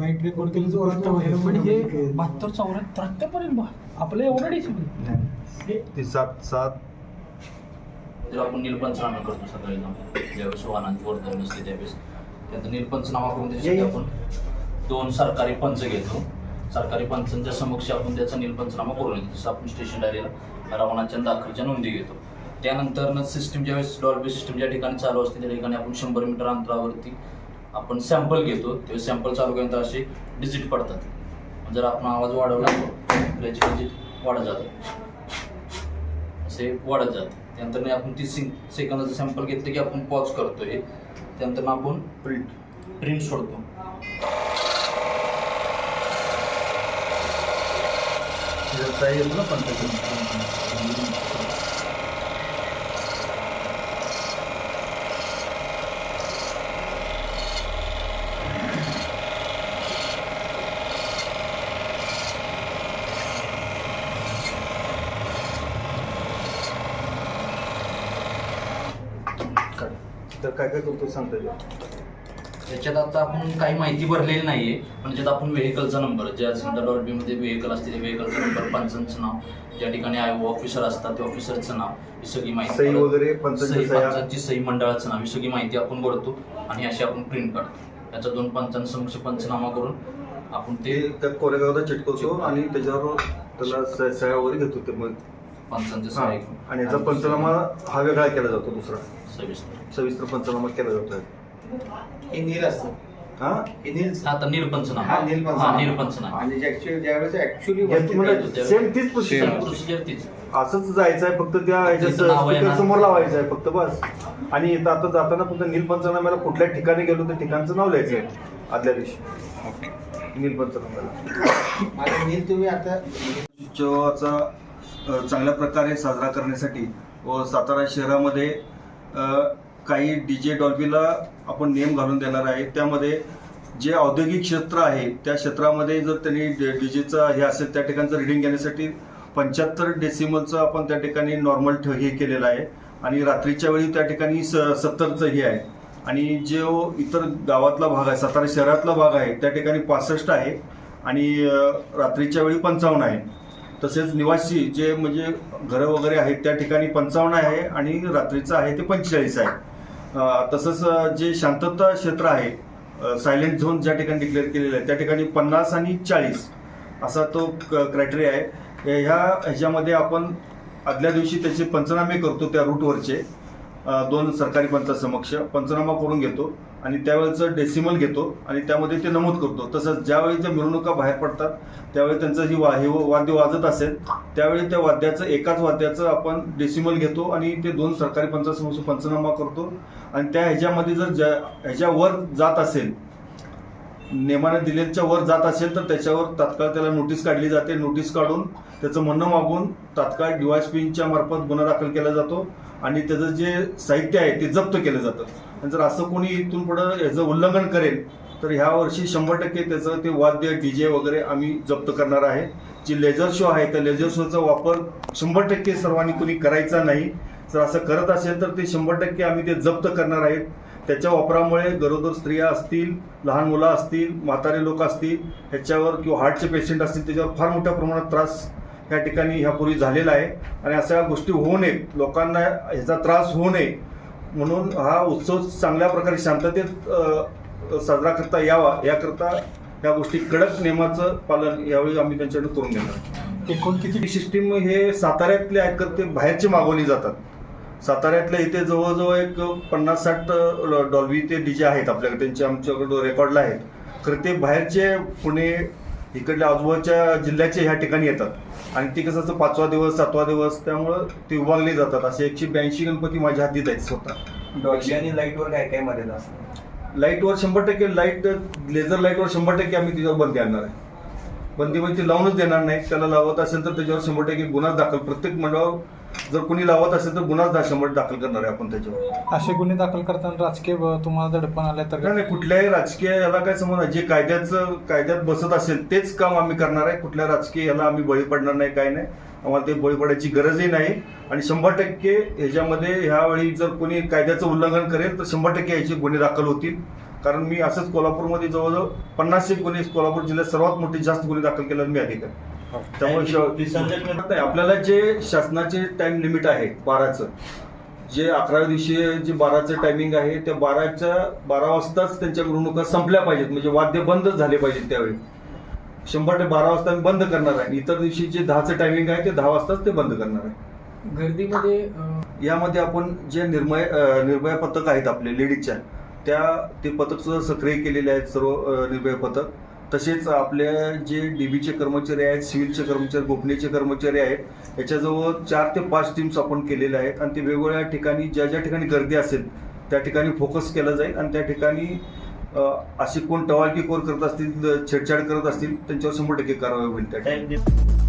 Record केलं जोरात पण हे बहात्तर चौऱ्याहत्तर आत्तापर्यंत बा आपलं एवढं डिसिप्लिन ते सात सात. जर आपण नीलपंचनामा करतो सकाळी जाऊन ज्यावेळेस वाहनांची वर्दळ नसते त्यावेळेस त्यानंतर नीलपंचनामा करून त्याच्यासाठी आपण दोन सरकारी पंच घेतो. सरकारी पंचांच्या समक्ष आपण त्याचा नीलपंचनामा करून येतो जसं आपण स्टेशन डायरीला रवानाच्या दाखलच्या नोंदी घेतो. त्यानंतर सिस्टीम ज्यावेळेस डॉल्बी सिस्टीम ज्या ठिकाणी चालू असते त्या ठिकाणी आपण शंभर मीटर अंतरावरती आपण सॅम्पल घेतो ते सॅम्पल चालू केल्यानंतर असे डिजिट पडतात. जर आपण आवाज वाढवला तर याची डिजिट वाढत जातात. असे वाढत जाते त्यानंतर आपण तीस सेकंदाचं सॅम्पल घेतलं की आपण पॉज करतो हे त्यानंतर आपण प्रिंट प्रिंट सोडतो. व्यवसाय येतो ना तर काय काय करतो सांगता येईल? याच्यात आता आपण काही माहिती भरलेली नाहीये पण याच्यात आपण व्हेकलचा नंबर ज्या समजा डॉल्बीमध्ये व्हेकल असते त्या व्हेकलचा नंबर पंचांचं नाव ज्या ठिकाणी आय ऑफिसर असतात त्या ऑफिसरचं नाव ही सगळी माहिती सही वगैरे सही? पंचांची सही मंडळाचं नाव ही सगळी माहिती आपण भरतो आणि अशी आपण प्रिंट काढतो. त्याचा दोन पंचांसमक्ष पंचनामा करून आपण ते त्या कोरेगावला चिटकवतो आणि त्याच्यावर त्याला सह्या वगैरे घेतो ते मग. पंचांचे हा. सहाय्यक. आणि याचा पंचनामा हा वेगळा केला जातो दुसरा. सविस्तर. सविस्तर पंचनामा केला जातो. हे नील असतं. हा? हे नील आता निरपंचनामा हा हा निरपंचनामा आणि ऍक्च्युअली ज्यावेळेस ऍक्च्युली हे तुम्हाला सेम तीच प्रोसिजर प्रोसिजर तीच. असंच जायचं आहे फक्त त्या तिथं नाव आहे ह्याच्या ना. समोर लावायचं आहे फक्त बस. आणि इथं आता जाताना फक्त नील पंचनाम्याला कुठल्या ठिकाणी गेलो त्या ठिकाणचं नाव लिहायचं आहे आदल्या दिवशी. नील पंचनाम्याला. आता नील तुम्ही आता अ, चांगल्या प्रकारे साजरा करण्यासाठी व सातारा शहरामध्ये काही डी जे डॉल्बीला आपण नियम घालून देणार आहे. त्यामध्ये जे औद्योगिक क्षेत्र आहे त्या क्षेत्रामध्ये जर त्यांनी डी जेचा हे असेल त्या ठिकाणचं रिडिंग घेण्यासाठी पंच्याहत्तर डेसिमलचं आपण त्या ठिकाणी नॉर्मल ठ हे केलेलं आहे. आणि रात्रीच्या वेळी त्या ठिकाणी स सत्तरचं हे आहे. आणि जो इतर गावातला भाग आहे सातारा शहरातला भाग आहे त्या ठिकाणी पासष्ट आहे. आणि रात्रीच्या वेळी पंचावन्न आहे. तसेच निवासी जे म्हणजे घरं वगैरे आहेत त्या ठिकाणी पंचावन्न आहे आणि रात्रीचं आहे ते पंचेचाळीस आहे. तसंच जे शांतता क्षेत्र आहे सायलेंट झोन ज्या ठिकाणी डिक्लेअर केलेलं आहे त्या ठिकाणी पन्नास आणि चाळीस असा तो क्रायटेरिया आहे. ह्या ह्याच्यामध्ये आपण आदल्या दिवशी त्याचे पंचनामे करतो त्या रूटवरचे दोन सरकारी पंचासमक्ष पंचनामा करून घेतो आणि त्यावेळेचं डेसिमल घेतो आणि त्यामध्ये ते नमूद करतो. तसंच ज्यावेळी त्या मिरवणुका बाहेर पडतात त्यावेळी त्यांचं जी वा हे वाद्य वाजत असेल त्यावेळी त्या वाद्याचं एकाच वाद्याचं आपण डेसिमल घेतो आणि ते दोन सरकारी पंचासमक्ष पंचनामा करतो. आणि त्या ह्याच्यामध्ये जर ज्या ह्याच्यावर जात असेल नेमाने दिलेच्या वर जात असेल तर त्याच्यावर तात्काळ त्याला नोटीस काढली जाते. नोटीस काढून त्याचं म्हणणं मागून तात्काळ डीवायसपीच्या मार्फत गुन्हा दाखल केला जातो. आणि त्याचं जे साहित्य आहे ते जप्त केलं जातं. आणि जर असं कोणी इथून पुढं याचं उल्लंघन करेल तर ह्या वर्षी शंभर टक्के त्याचं ते वाद्य डीजे वगैरे आम्ही जप्त करणार आहे. जे लेझर शो आहे त्या लेझर शोचा वापर शंभर टक्के सर्वांनी कोणी करायचा नाही. जर असं करत असेल तर ते शंभर टक्के आम्ही ते जप्त करणार आहेत. त्याच्या वापरामुळे गरोदर स्त्रिया असतील लहान मुलं असतील म्हातारे लोक असतील ह्याच्यावर किंवा हार्टचे पेशंट असतील त्याच्यावर फार मोठ्या प्रमाणात त्रास या ठिकाणी ह्यापूर्वी झालेला आहे. आणि अशा गोष्टी होऊ नयेत. लोकांना ह्याचा त्रास होऊ नये. म्हणून हा उत्सव चांगल्या प्रकारे शांततेत साजरा करता यावा. याकरता या गोष्टी कडक नियमाचं पालन यावेळी आम्ही त्यांच्याकडे करून घेणार. एकूण किती सिस्टीम हे साताऱ्यातले आहेत तर ते बाहेरचे मागवली जातात. साताऱ्यातल्या इथे जवळजवळ एक पन्नास साठ डॉल्बी ते डीजे आहेत आपल्याकडे. त्यांचे आमच्याकडे रेकॉर्डला आहेत. खरं ते बाहेरचे पुणे इकडल्या आजूबाजूच्या जिल्ह्याचे ह्या ठिकाणी येतात. आणि ते कसं असतं पाचवा दिवस सातवा दिवस त्यामुळं ते विभागले जातात. असे एकशे ब्याऐंशी गणपती माझ्या हातीत आहेत स्वतः. डॉल्बी आणि लाईटवर काय काय मर्यादा असतात? लाईटवर शंभर टक्के लाइट लेझर लाईटवर शंभर टक्के आम्ही तिच्यावर बंदी आणणार आहे. बंदी म्हणजे लावूनच देणार नाही. त्याला लावत असेल तर त्याच्यावर शंभर टक्के गुन्हा दाखल. प्रत्येक मंडळावर जर कोणी लावत असेल तर गुन्हाच शंभर दाखल करणार आहे आपण त्याच्यावर. असे गुन्हे दाखल करताना राजकीय ब- तुम्हाला दडपण आले तर? नाही नाही, कुठल्याही राजकीय याला काय समज नाही. जे कायद्याचं कायद्यात बसत असेल तेच काम आम्ही करणार आहे. कुठल्या राजकीय याला आम्ही बळी पडणार नाही काय नाही. आम्हाला ते बळी पडायची गरजही नाही. आणि शंभर टक्के ह्याच्यामध्ये ह्यावेळी जर कोणी कायद्याचं उल्लंघन करेल तर शंभर टक्के याचे गुन्हे दाखल होतील. कारण मी असंच कोल्हापूरमध्ये जवळजवळ पन्नास एक गुन्हे कोल्हापूर जिल्ह्यात सर्वात मोठे जास्त गुन्हे दाखल केलेले मी अधिक आहे त्यामुळे श- नाही, आपल्याला जे शासनाचे टाइम लिमिट आहे बाराचं जे अकराव्या दिवशी जे बाराचं टायमिंग आहे त्या बाराच्या बारा वाजताच त्यांच्या मिरवणुका संपल्या पाहिजेत. म्हणजे वाद्य बंदच झाले पाहिजेत त्यावेळी. शंभर ते बारा वाजता मी बंद करणार आहे. इतर दिवशी जे दहाचं टायमिंग आहे ते दहा वाजताच ते बंद करणार आहे. गर्दीमध्ये अं, यामध्ये आपण जे निर्मय अं, निर्भया पथक आहेत आपले लेडीजच्या त्या ते पथक सुद्धा सक्रिय केलेले आहेत सर्व अं, निर्भया पथक. तसेच आपल्या जे डीबीचे कर्मचारी आहेत सिव्हिलचे कर्मचारी गोपनीयचे कर्मचारी आहेत याच्याजवळ चार ते पाच टीम्स आपण केलेल्या आहेत आणि ते वेगवेगळ्या ठिकाणी ज्या ज्या ठिकाणी गर्दी असेल त्या ठिकाणी फोकस केला जाईल आणि त्या ठिकाणी असे कोण टवालकी कोर करत असतील छेडछाड करत असतील त्यांच्यावर शंभर टक्के कारवाई होईल त्या ठिकाणी.